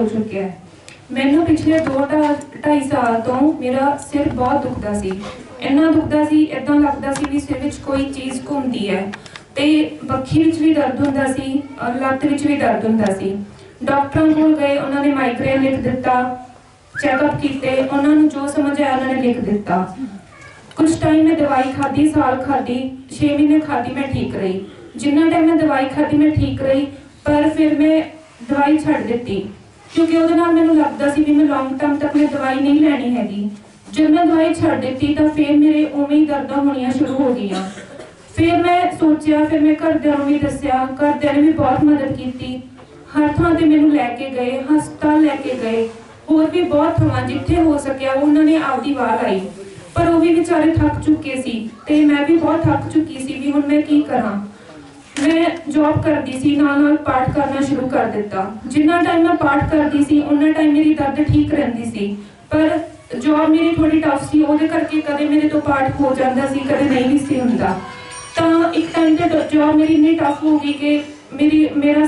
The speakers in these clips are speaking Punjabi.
ਹੋ ਚੁੱਕਿਆ ਹੈ। ਮੈਨੂੰ ਪਿਛਲੇ 2.5 ਸਾਲ ਤੋਂ ਮੇਰਾ ਸਿਰ ਬਹੁਤ ਦੁਖਦਾ ਸੀ। ਇੰਨਾ ਦੁਖਦਾ ਸੀ ਇਦਾਂ ਲੱਗਦਾ ਸੀ ਵੀ ਸਿਰ ਵਿੱਚ ਕੋਈ ਚੀਜ਼ ਘੁੰਮਦੀ ਹੈ। ਤੇ ਬੱਖੀ ਵਿੱਚ ਵੀ ਦਰਦ ਹੁੰਦਾ ਸੀ ਔਰ ਲੱਤ ਵਿੱਚ ਵੀ ਦਰਦ ਹੁੰਦਾ ਸੀ। ਡਾਕਟਰਾਂ ਕੋਲ ਗਏ, ਉਹਨਾਂ ਨੇ ਮਾਈਗ੍ਰੇਨ ਲਿਖ ਦਿੱਤਾ ਚੈੱਕਅਪ ਕੀਤੇ, ਉਹਨਾਂ ਨੂੰ ਜੋ ਸਮਝ ਆਇਆ, ਉਹਨਾਂ ਨੇ ਲਿਖ ਦਿੱਤਾ। ਕੁਝ ਟਾਈਮ ਮੈਂ ਦਵਾਈ ਖਾਧੀ, ਸਾਲ ਖਾਧੀ 6 ਮਹੀਨੇ ਖਾਧੀ, ਮੈਂ ਠੀਕ ਰਹੀ। ਜਿੰਨਾ ਟਾਈਮ ਮੈਂ ਦਵਾਈ ਖਾਧੀ, ਮੈਂ ਠੀਕ ਰਹੀ, ਪਰ ਫਿਰ ਮੈਂ ਦਵਾਈ ਛੱਡ ਦਿੱਤੀ। ਕਿਉਂਕਿ ਉਹਦੇ ਨਾਲ ਮੈਨੂੰ ਲੱਗਦਾ ਸੀ ਵੀ ਮੈਂ ਲੌਂਗ ਟਰਮ ਤੱਕ ਮੈਂ ਦਵਾਈ ਨਹੀਂ ਲੈਣੀ ਹੈਗੀ। ਜਦ ਮੈਂ ਦਵਾਈ ਛੱਡ ਦਿੱਤੀ ਤਾਂ ਫਿਰ ਮੇਰੇ ਉਵੇਂ ਹੀ ਦਰਦਾਂ ਹੋਣੀਆਂ ਸ਼ੁਰੂ ਹੋ ਗਈਆਂ। ਫਿਰ ਮੈਂ ਸੋਚਿਆ, ਫਿਰ ਮੈਂ ਘਰਦਿਆਂ ਨੂੰ ਵੀ ਦੱਸਿਆ, ਘਰਦਿਆਂ ਨੇ ਵੀ ਬਹੁਤ ਮਦਦ ਕੀਤੀ। ਹਰ ਥਾਂ ਤੇ ਮੈਨੂੰ ਲੈ ਕੇ ਗਏ, ਹਸਪਤਾਲ ਲੈ ਕੇ ਗਏ। ਹੋਰ ਵੀ ਬਹੁਤ ਥਾਵਾਂ ਜਿੱਥੇ ਹੋ ਸਕਿਆ ਉਹਨਾਂ ਨੇ ਆਪਦੀ ਵਾਰ ਆਈ। ਪਰ ਉਹ ਵੀ ਵਿਚਾਰੇ ਥੱਕ ਚੁੱਕੇ ਸੀ ਤੇ ਮੈਂ ਵੀ ਬਹੁਤ ਥੱਕ ਚੁੱਕੀ ਸੀ ਵੀ ਹੁਣ ਮੈਂ ਕੀ ਕਰਾਂ। ਮੈਂ ਜੌਬ ਕਰਦੀ ਸੀ, ਨਾਲ ਨਾਲ ਪਾਠ ਕਰਨਾ ਸ਼ੁਰੂ ਕਰ ਦਿੱਤਾ। ਜਿੰਨਾ ਟਾਈਮ ਮੈਂ ਪਾਠ ਕਰਦੀ ਸੀ ਉਹਨਾਂ ਟਾਈਮ ਮੇਰੀ ਦਰਦ ਠੀਕ ਰਹਿੰਦੀ ਸੀ। ਪਰ ਜੌਬ ਮੇਰੀ ਥੋੜੀ ਟਫ ਸੀ, ਉਹਦੇ ਕਰਕੇ ਕਦੇ ਮੇਰੇ ਤੋਂ ਪਾਠ ਹੋ ਜਾਂਦਾ ਸੀ, ਕਦੇ ਨਹੀਂ ਸੀ ਹੁੰਦਾ। ਤਾਂ ਇੱਕ ਟਾਈਮ ਤੇ ਜੌਬ ਮੇਰੀ ਇੰਨੀ ਟਫ ਹੋ ਗਈ ਕਿ ਮੇਰੀ, ਮੇਰਾ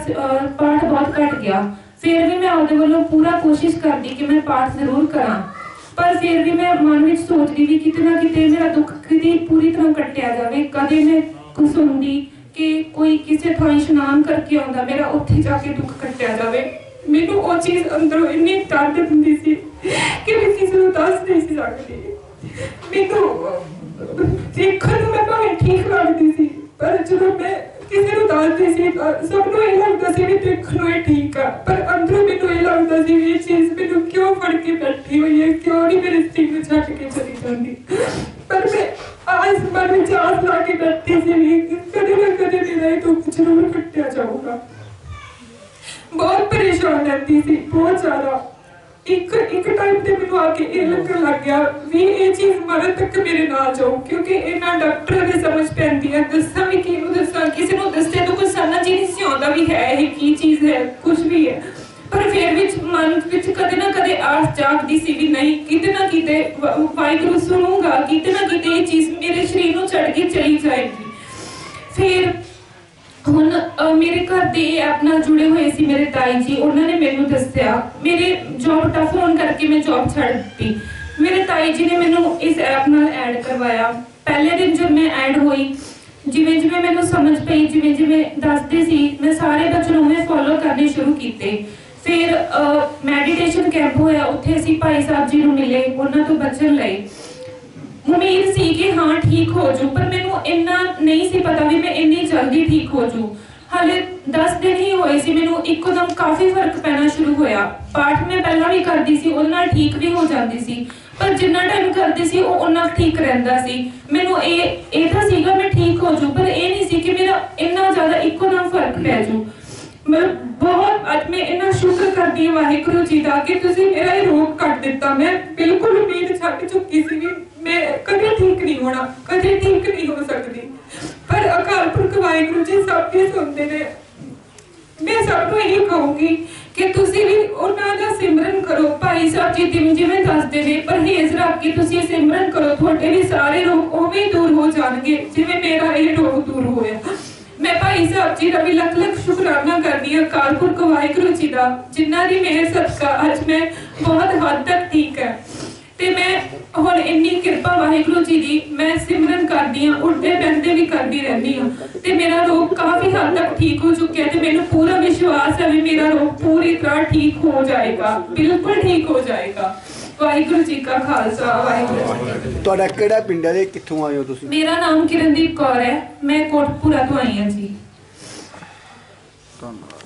ਪਾਠ ਬਹੁਤ ਘਟ ਗਿਆ। ਫਿਰ ਵੀ ਮੈਂ ਆਪਦੇ ਵੱਲੋਂ ਪੂਰਾ ਕੋਸ਼ਿਸ਼ ਕਰਦੀ ਕਿ ਮੈਂ ਪਾਠ ਜ਼ਰੂਰ ਕਰਾਂ। ਪਰ ਫਿਰ ਵੀ ਮੈਂ ਮਨ ਵਿੱਚ ਸੋਚਦੀ ਵੀ ਕਿਤੇ ਨਾ ਕਿਤੇ ਮੇਰਾ ਦੁੱਖ ਕਿਤੇ ਪੂਰੀ ਤਰ੍ਹਾਂ ਕੱਟਿਆ ਜਾਵੇ, ਕਦੇ ਮੈਂ ਕੁਝ ਕਿ ਕੋਈ ਕਿਸੇ ਥਾਂ ਇਸ਼ਨਾਨ ਕਰਕੇ ਆਉਂਦਾ, ਮੇਰਾ ਉੱਥੇ ਜਾ ਕੇ ਦੁੱਖ ਕੱਟਿਆ ਜਾਵੇ। ਮੈਨੂੰ ਉਹ ਚੀਜ਼ ਅੰਦਰੋਂ ਇੰਨੀ ਦਰਦ ਦਿੰਦੀ ਸੀ ਕਿ ਮੈਂ ਕਿਸੇ ਨੂੰ ਦੱਸ ਨਹੀਂ ਸੀ ਸਕਦੀ। ਮੈਨੂੰ ਦੇਖਣ ਨੂੰ ਮੈਂ ਭਾਵੇਂ ਠੀਕ ਲੱਗਦੀ ਸੀ, ਪਰ ਜਦੋਂ ਮੈਂ ਕਿਸੇ ਨੂੰ ਦੱਸਦੀ ਸੀ ਸਭ ਨੂੰ ਇਹ ਲੱਗਦਾ ਸੀ ਵੀ ਦੇਖਣ ਨੂੰ ਇਹ ਠੀਕ ਆ, ਪਰ ਅੰਦਰੋਂ ਮੈਨੂੰ ਇਹ ਲੱਗਦਾ ਸੀ ਵੀ ਇਹ ਚੀਜ਼ ਮੈਨੂੰ ਕਿਉਂ ਫੜ ਕੇ ਬੈਠੀ ਹੋਈ ਹੈ, ਕਿਉਂ ਨਹੀਂ ਮੇਰੇ ਸਟਿੰਗ ਛੱਡ ਕੇ ਚਲੀ ਜਾਂਦੀ। ਆਸ ਮਨ ਲਾ ਕੇ ਬੈਠੀ ਸੀ ਵੀ ਕਦੇ ਨਾ ਕਦੇ ਮੇਰਾ ਇਹ ਦੁੱਖ ਜ਼ਰੂਰ ਕੱਟਿਆ ਜਾਊਗਾ। ਬਹੁਤ ਪਰੇਸ਼ਾਨ ਰਹਿੰਦੀ ਸੀ, ਬਹੁਤ ਜ਼ਿਆਦਾ। ਇੱਕ ਇੱਕ ਟਾਈਮ ਤੇ ਮੈਨੂੰ ਆ ਕੇ ਇਹ ਲੱਗਣ ਲੱਗ ਗਿਆ ਵੀ ਇਹ ਚੀਜ਼ ਮਰਨ ਤੱਕ ਮੇਰੇ ਨਾਲ ਜਾਊ, ਕਿਉਂਕਿ ਇਹਨਾਂ ਡਾਕਟਰਾਂ ਦੀ ਸਮਝ ਪੈਂਦੀ ਹੈ, ਦੱਸਾਂ ਵੀ ਕਿਹਨੂੰ ਦੱਸਾਂ ਕਿਸੇ ਨੂੰ ਦੱਸੇ ਤਾਂ ਕੋਈ ਸਮਝ ਹੀ ਨਹੀਂ ਸੀ ਆਉਂਦਾ ਵੀ ਹੈ ਇਹ ਕੀ ਚੀਜ਼ ਹੈ ਕੁਝ ਵੀ ਹੈ। ਪਰ ਫਿਰ ਵਿੱਚ ਵਿੱਚ ਕਦੇ ਨਾ ਕਦੇ ਆਸ ਜਾਗਦੀ ਸੀ ਵੀ ਨਹੀਂ, ਕਿਤੇ ਨਾ ਕਿਤੇ ਵਾਹਿਗੁਰੂ ਸੁਣੂਗਾ, ਕਿਤੇ ਨਾ ਕਿਤੇ ਇਹ ਚੀਜ਼ ਮੇਰੇ ਸਰੀਰ ਨੂੰ ਚੜ ਕੇ ਚਲੀ ਜਾਏਗੀ। ਫਿਰ ਹੁਣ ਮੇਰੇ ਘਰ ਦੇ ਐਪ ਜੁੜੇ ਹੋਏ ਸੀ ਮੇਰੇ ਤਾਈ ਜੀ, ਉਹਨਾਂ ਨੇ ਮੈਨੂੰ ਦੱਸਿਆ, ਮੇਰੇ ਜੌਬ ਟਫ ਹੋਣ ਕਰਕੇ ਮੈਂ ਜੌਬ ਛੱਡ ਦਿੱਤੀ। ਮੇਰੇ ਤਾਈ ਜੀ ਨੇ ਮੈਨੂੰ ਇਸ ਐਪ ਨਾਲ ਐਡ ਕਰਵਾਇਆ। ਪਹਿਲੇ ਦਿਨ ਜਦ ਮੈਂ ਐਡ ਹੋਈ, ਜਿਵੇਂ ਜਿਵੇਂ ਮੈਨੂੰ ਸਮਝ ਪਈ, ਜਿਵੇਂ ਜਿਵੇਂ ਦੱਸਦੇ ਸੀ, ਮੈਂ ਸਾਰੇ ਬੱਚੇ ਨੂੰ ਮੈਂ ਫੋਲੋ ਕਰਨੇ ਸ਼ੁਰੂ ਕੀਤੇ। ਫਿਰ ਮੈਡੀਟੇਸ਼ਨ ਕੈਂਪ ਹੋਇਆ, ਉੱਥੇ ਅਸੀਂ ਭਾਈ ਸਾਹਿਬ ਜੀ ਨੂੰ ਮਿਲੇ, ਉਹਨਾਂ ਤੋਂ ਬਚਨ ਲਏ। ਉਮੀਦ ਸੀ ਕਿ ਹਾਂ, ਠੀਕ ਹੋ ਜੂ, ਪਰ ਮੈਨੂੰ ਇੰਨਾ ਨਹੀਂ ਸੀ ਪਤਾ ਵੀ ਮੈਂ ਇੰਨੀ ਜਲਦੀ ਠੀਕ ਹੋ ਜੂ। ਹਾਲੇ 10 ਦਿਨ ਹੀ ਹੋਏ ਸੀ, ਮੈਨੂੰ ਇੱਕਦਮ ਕਾਫੀ ਫ਼ਰਕ ਪੈਣਾ ਸ਼ੁਰੂ ਹੋਇਆ। ਪਾਠ ਮੈਂ ਪਹਿਲਾਂ ਵੀ ਕਰਦੀ ਸੀ, ਉਹਦੇ ਨਾਲ ਠੀਕ ਵੀ ਹੋ ਜਾਂਦੀ ਸੀ, ਪਰ ਜਿੰਨਾ ਟਾਈਮ ਕਰਦੀ ਸੀ, ਉਹ ਉਹਨਾਂ ਠੀਕ ਰਹਿੰਦਾ ਸੀ। ਮੈਨੂੰ ਇਹ ਇਹ ਤਾਂ ਸੀਗਾ ਮੈਂ ਠੀਕ ਹੋ ਜੂ, ਪਰ ਇਹ ਨਹੀਂ ਸੀ ਕਿ ਮੇਰਾ ਇੰਨਾ ਜ਼ਿਆਦਾ ਇੱਕੋ ਦਮ ਫ਼ਰਕ ਪੈ ਜੂ। ਮੈਂ ਬਹੁਤ ਅੱਜ ਮੈਂ ਇੰਨਾ ਸ਼ੁਕਰ ਕਰਦੀ ਵਾਹਿਗੁਰੂ ਜੀ ਦਾ ਕਿ ਤੁਸੀਂ ਮੇਰਾ ਇਹ ਰੋਗ ਕੱਟ ਦਿੱਤਾ। ਮੈਂ ਬਿਲਕੁਲ ਉਮੀਦ ਛੱਡ ਚੁੱਕੀ ਸੀ ਵੀ ਮੈਂ ਕਦੇ ਠੀਕ ਨਹੀਂ ਹੋਣਾ, ਕਦੇ ਠੀਕ ਨਹੀਂ ਹੋ ਸਕਦੀ। ਪਰ ਅਕਾਲ ਪੁਰਖ ਵਾਹਿਗੁਰੂ ਜੀ ਸਭ ਦੀ ਸੁਣਦੇ ਨੇ। ਮੈਂ ਸਭ ਨੂੰ ਇਹ ਕਹੂੰਗੀ ਕਿ ਤੁਸੀਂ ਵੀ ਉਹਨਾਂ ਦਾ ਸਿਮਰਨ ਕਰੋ। ਭਾਈ ਸਾਹਿਬ ਜੀ ਜਿਵੇਂ ਜਿਵੇਂ ਦੱਸਦੇ ਨੇ, ਪਰਹੇਜ਼ ਰੱਖ ਕੇ ਤੁਸੀਂ ਸਿਮਰਨ ਕਰੋ। ਤੁਹਾਡੇ ਵੀ ਸਾਰੇ ਰੋਗ ਉਵੇਂ ਹੀ ਦੂਰ ਹੋ ਜਾਣਗੇ, ਜਿਵੇਂ ਮੇਰਾ ਇਹ ਰੋਗ ਦੂਰ ਹੋਇਆ। ਮੈਂ ਭਾਈ ਸਾਹਿਬ ਜੀ ਦਾ ਵੀ ਲੱਖ ਲੱਖ ਸ਼ੁਕਰਾਨਾ ਕਰਦੀ ਹਾਂ ਅਕਾਲ ਪੁਰਖ ਵਾਹਿਗੁਰੂ ਜੀ ਦਾ, ਜਿਨ੍ਹਾਂ ਦੀ ਮੇਰੇ ਸਦਕਾ ਅੱਜ ਮੈਂ ਬਹੁਤ ਹੱਦ ਤੱਕ ਠੀਕ ਹੈ। ਤੇ ਮੈਂ ਹੁਣ ਇੰਨੀ ਕਿਰਪਾ ਵਾਹਿਗੁਰੂ ਜੀ ਦੀ, ਮੈਂ ਸਿਮਰਨ ਕਰਦੀ ਹਾਂ, ਉੱਠਦੇ ਬੈਠਦੇ ਵੀ ਕਰਦੀ ਰਹਿੰਦੀ ਹਾਂ। ਤੇ ਮੇਰਾ ਰੋਗ ਕਾਫੀ ਹੱਦ ਤੱਕ ਠੀਕ ਹੋ ਚੁੱਕਿਆ ਤੇ ਮੈਨੂੰ ਪੂਰਾ ਵਿਸ਼ਵਾਸ ਹੈ ਵੀ ਮੇਰਾ ਰੋਗ ਪੂਰੀ ਤਰ੍ਹਾਂ ਠੀਕ ਹੋ ਜਾਏਗਾ, ਬਿਲਕੁਲ ਠੀਕ ਹੋ ਜਾਏਗਾ। ਵਾਹਿਗੁਰੂ ਜੀ ਕਾ ਖਾਲਸਾ ਵਾਹਿਗੁਰੂ। ਤੁਹਾਡਾ ਕਿਹੜਾ ਪਿੰਡ ਹੈ ਤੇ ਕਿੱਥੋਂ ਆਏ ਹੋ ਤੁਸੀਂ? ਮੇਰਾ ਨਾਮ ਕਿਰਨਦੀਪ ਕੌਰ ਹੈ ਮੈਂ ਕੋਟਪੂਰਾ ਤੋਂ ਆਈ ਹਾਂ ਜੀ। ਧੰਨਵਾਦ।